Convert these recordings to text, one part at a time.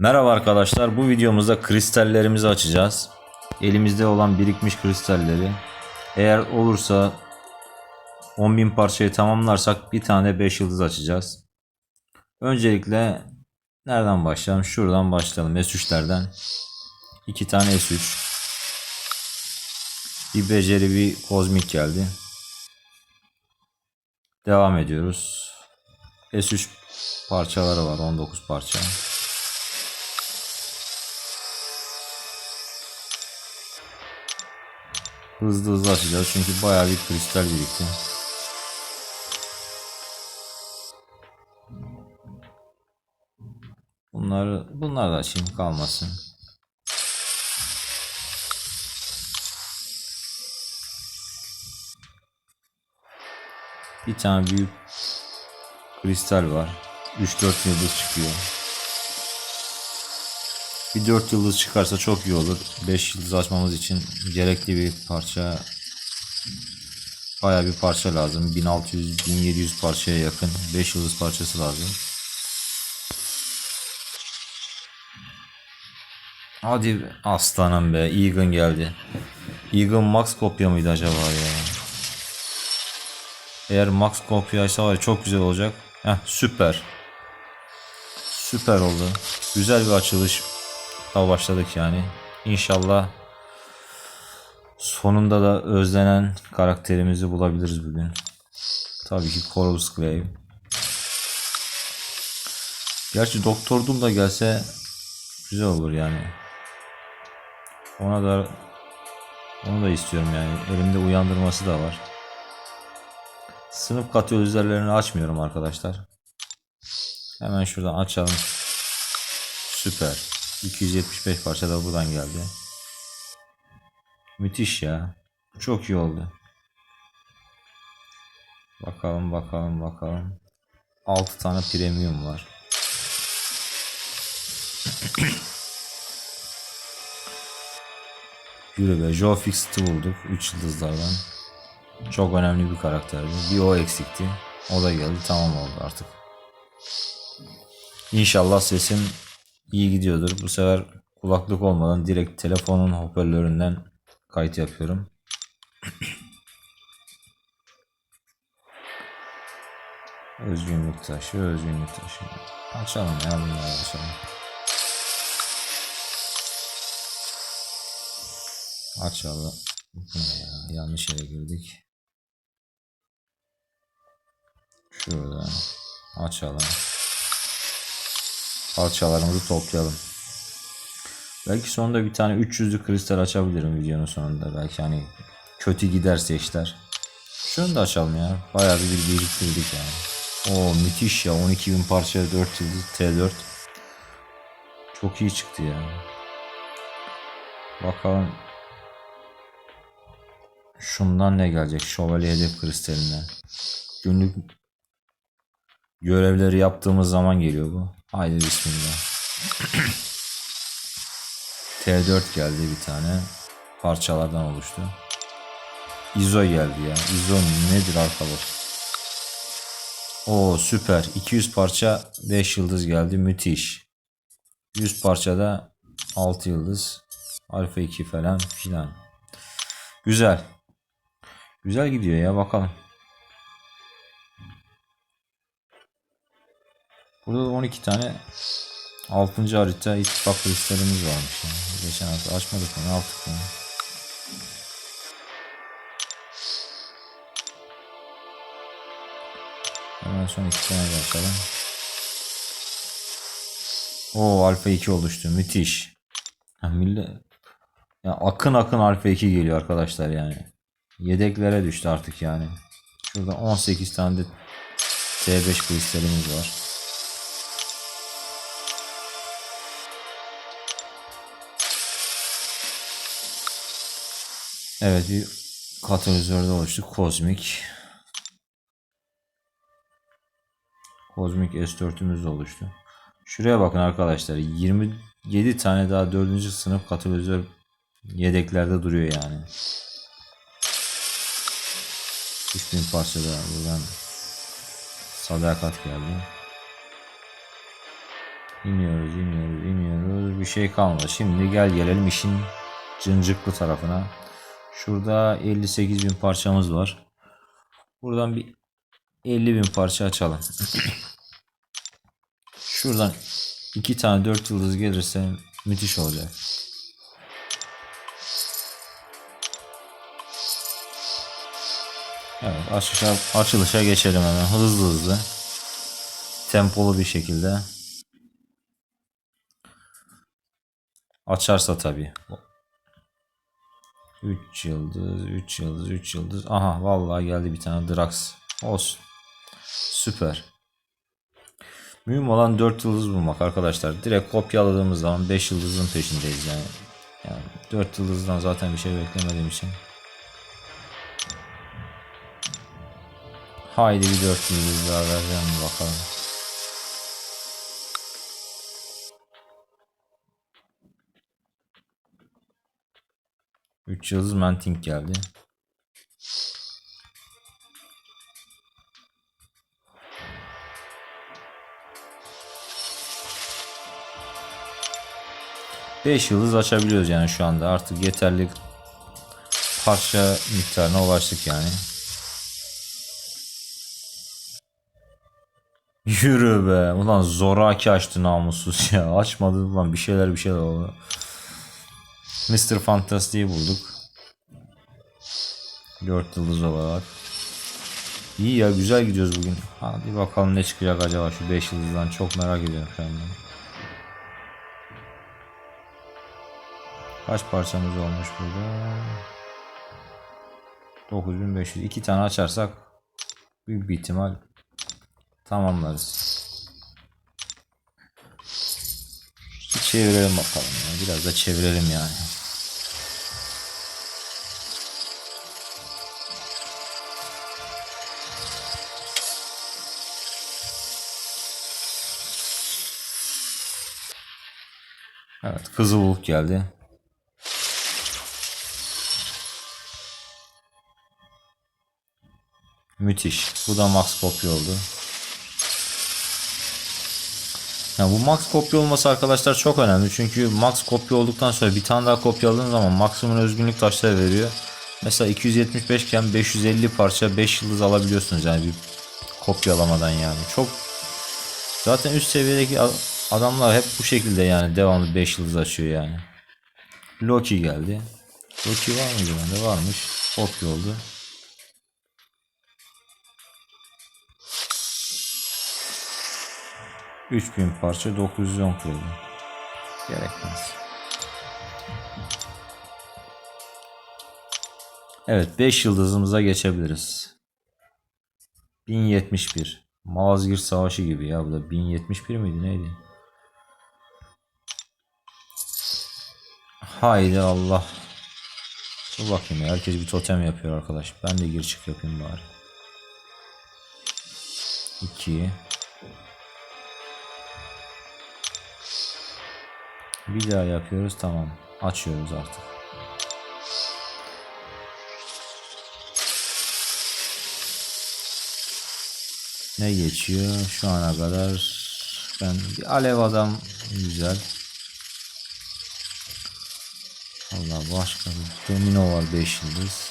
Merhaba arkadaşlar. Bu videomuzda kristallerimizi açacağız. Elimizde olan birikmiş kristalleri. Eğer olursa 10.000 parçayı tamamlarsak bir tane 5 yıldız açacağız. Öncelikle nereden başlayalım? Şuradan başlayalım. S3'lerden. 2 tane S3. Bir beceri bir kozmik geldi. Devam ediyoruz. S3 parçaları var. 19 parça. Hızlı hızlı açacağız çünkü bayağı bir kristal birikti. Bunları bunlar da açayım kalmasın. Bir tane büyük kristal var. 3-4 yıldız çıkıyor. Bir 4 yıldız çıkarsa çok iyi olur. 5 yıldız açmamız için gerekli bir parça bayağı bir parça lazım. 1600-1700 parçaya yakın 5 yıldız parçası lazım. Hadi aslanım be. Egan geldi. Egan Max kopya mıydı acaba ya? Eğer Max kopyaysa var ya çok güzel olacak. Heh süper. Süper oldu. Güzel bir açılış başladık yani. İnşallah sonunda da özlenen karakterimizi bulabiliriz bugün. Tabii ki Corvus Clay. Gerçi Doktor Doom da gelse güzel olur yani. Ona da onu da istiyorum yani. Elimde uyandırması da var. Sınıf katı üzerlerini açmıyorum arkadaşlar. Hemen şuradan açalım. Süper. 275 parça da buradan geldi. Müthiş ya. Çok iyi oldu. Bakalım bakalım bakalım. 6 tane premium var. Yürü be. Joe Fixit'i bulduk. 3 yıldızlardan. Çok önemli bir karakterdi. Bir o eksikti. O da geldi. Tamam oldu artık. İnşallah sesim iyi gidiyordur. Bu sefer kulaklık olmadan direkt telefonun hoparlöründen kayıt yapıyorum. Özgünlük taşı, özgünlük taşı. Açalım ya bunları açalım. Açalım. Ya? Yanlış yere girdik. Şuradan açalım parçalarımızı toplayalım. Belki sonunda bir tane 300'lü kristal açabilirim videonun sonunda. Belki hani kötü giderse işler. Şunu da açalım ya. Bayağı bir biriktirdik yani. O müthiş ya. 12.000 parça 4 yıldız T4. Çok iyi çıktı ya. Bakalım. Şundan ne gelecek? Şövalye hedef kristalinden. Günlük görevleri yaptığımız zaman geliyor bu. Haydi bismillah. T4 geldi bir tane. Parçalardan oluştu. ISO geldi ya. ISO nedir arkadaş? O süper. 200 parça 5 yıldız geldi. Müthiş. 100 parçada 6 yıldız. Alfa 2 falan filan. Güzel. Güzel gidiyor ya bakalım. Burada da 12 tane 6. harita ittifak kristalimiz varmış. Yani. Geçen hafta açmadık onu aldık onu. Hemen son iki tane de açalım. O alfa 2 oluştu. Müthiş. Ha, millet ya akın akın alfa 2 geliyor arkadaşlar yani. Yedeklere düştü artık yani. Şurada 18 tane de T5 kristalimiz var. Evet bir katalizörde oluştu. Kozmik. Kozmik S4'ümüz de oluştu. Şuraya bakın arkadaşlar. 27 tane daha 4. sınıf katalizör yedeklerde duruyor yani. 3000 parça da buradan sadakat geldi. İniyoruz, iniyoruz, iniyoruz. Bir şey kalmadı. Şimdi gel gelelim işin cıncıklı tarafına. Şurada 58 bin parçamız var. Buradan bir 50 bin parça açalım. Şuradan iki tane 4 yıldız gelirse müthiş olacak. Evet açılışa, açılışa geçelim hemen hızlı hızlı. Tempolu bir şekilde. Açarsa tabii. 3 yıldız, 3 yıldız, 3 yıldız. Aha vallahi geldi bir tane Drax. Olsun. Süper. Mühim olan 4 yıldız bulmak arkadaşlar. Direkt kopyaladığımız zaman 5 yıldızın peşindeyiz yani. Yani 4 yıldızdan zaten bir şey beklemediğim için. Haydi bir 4 yıldız daha vereceğim bakalım. Üç yıldız Manting geldi. Beş yıldız açabiliyoruz yani şu anda artık yeterli parça miktarına ulaştık yani. Yürü be. Ulan zoraki açtı namussuz ya. Açmadı ulan bir şeyler bir şeyler oldu. Mr. Fantastic'i bulduk. 4 yıldız olarak. İyi ya güzel gidiyoruz bugün. Hadi bakalım ne çıkacak acaba şu 5 yıldızdan çok merak ediyorum şu. Kaç parçamız olmuş burada? 9500. 2 tane açarsak büyük bir ihtimal tamamlarız. Çevirelim bakalım ya. Biraz da çevirelim yani. Evet Kızılbulut geldi. Müthiş. Bu da max kopya oldu. Yani bu max kopya olması arkadaşlar çok önemli. Çünkü max kopya olduktan sonra bir tane daha kopyaladığın zaman maksimum özgünlük taşları veriyor. Mesela 275 iken 550 parça 5 yıldız alabiliyorsunuz yani bir kopyalamadan yani. Çok zaten üst seviyedeki adamlar hep bu şekilde yani devamlı 5 yıldız açıyor yani. Loki geldi. Loki var mıydı bende? Varmış. Kopya oldu. Üç bin parça 910 kredi. Gerekmez. Evet 5 yıldızımıza geçebiliriz. 1071. Malazgirt Savaşı gibi ya bu da 1071 miydi neydi? Haydi Allah. Dur bakayım ya herkes bir totem yapıyor arkadaş. Ben de gir çık yapayım bari. 2 Bir daha yapıyoruz tamam. Açıyoruz artık. Ne geçiyor şu ana kadar? Ben bir alev adam güzel. Allah başka bir domino var 5 yıldız.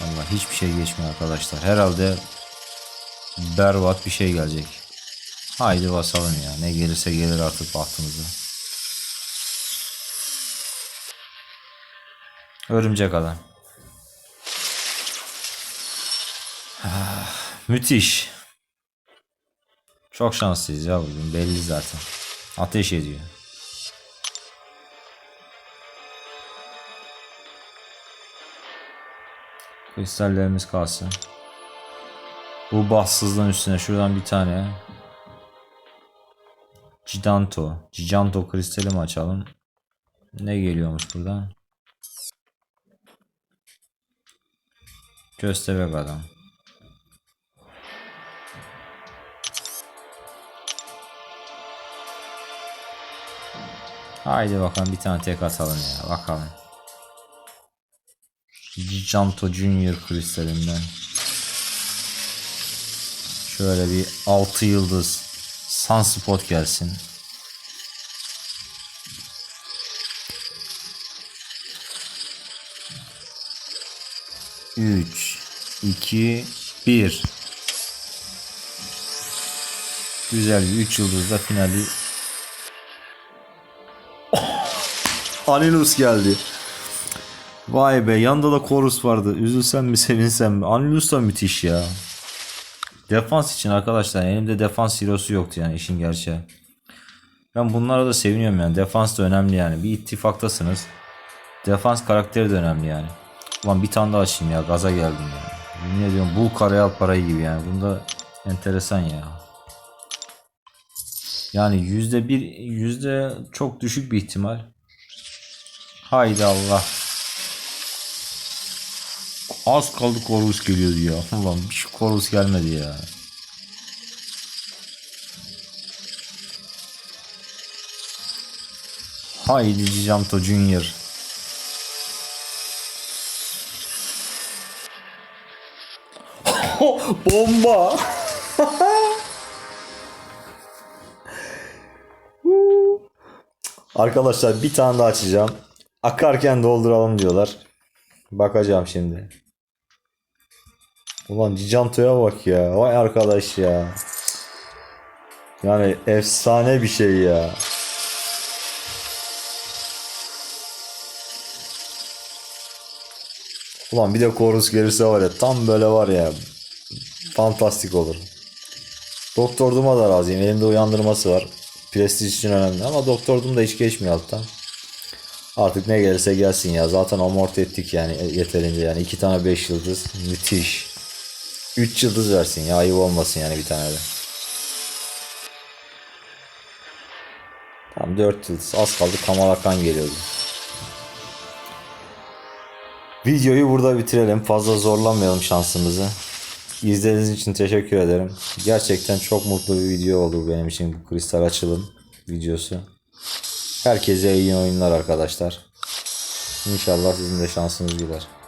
Allah hiçbir şey geçmiyor arkadaşlar. Herhalde berbat bir şey gelecek. Haydi basalım ya. Ne gelirse gelir artık bahtımıza. Örümcek adam. Ah, müthiş. Çok şanslıyız ya bugün belli zaten. Ateş ediyor. Kristallerimiz kalsın. Bu bahtsızlığın üstüne şuradan bir tane Giganto. Giganto kristali mi açalım? Ne geliyormuş buradan? Köstebek adam. Haydi bakalım bir tane tek atalım ya bakalım. Giganto Junior kristalinden. Şöyle bir 6 yıldız Sunspot gelsin. Üç, iki, bir. Güzel bir 3 yıldızla finali. Anilus geldi. Vay be yanında da Chorus vardı. Üzülsem mi sevinsem mi? Anilus da müthiş ya. Defans için arkadaşlar elimde defans hero'su yoktu yani işin gerçeği. Ben bunlara da seviniyorum yani. Defans da önemli yani. Bir ittifaktasınız. Defans karakteri de önemli yani. Ulan bir tane daha açayım ya. Gaza geldim ya. Yemin ediyorum bul karayal parayı gibi yani. Bunda enteresan ya. Yani yüzde bir, yüzde çok düşük bir ihtimal. Haydi Allah. Az kaldı Corvus geliyordu ya. Ulan bir şu Corvus gelmedi ya. Haydi Giganto Junior. Bomba. Arkadaşlar bir tane daha açacağım. Akarken dolduralım diyorlar. Bakacağım şimdi. Ulan Giganto'ya bak ya. Vay arkadaş ya. Yani efsane bir şey ya. Ulan bir de Chorus gelirse var ya tam böyle var ya. Fantastik olur. Doktor Doom'a da razıyım. Elimde uyandırması var. Prestij için önemli ama Doktor Doom da hiç geçmiyor alttan. Artık ne gelirse gelsin ya. Zaten amorti ettik yani yeterince yani. iki tane 5 yıldız. Müthiş. 3 yıldız versin ya. Ayıp olmasın yani bir tane de. Tamam 4 yıldız. Az kaldı Kamala Khan geliyordu. Videoyu burada bitirelim. Fazla zorlamayalım şansımızı. İzlediğiniz için teşekkür ederim. Gerçekten çok mutlu bir video oldu benim için bu kristal açılım videosu. Herkese iyi oyunlar arkadaşlar. İnşallah sizin de şansınız güler.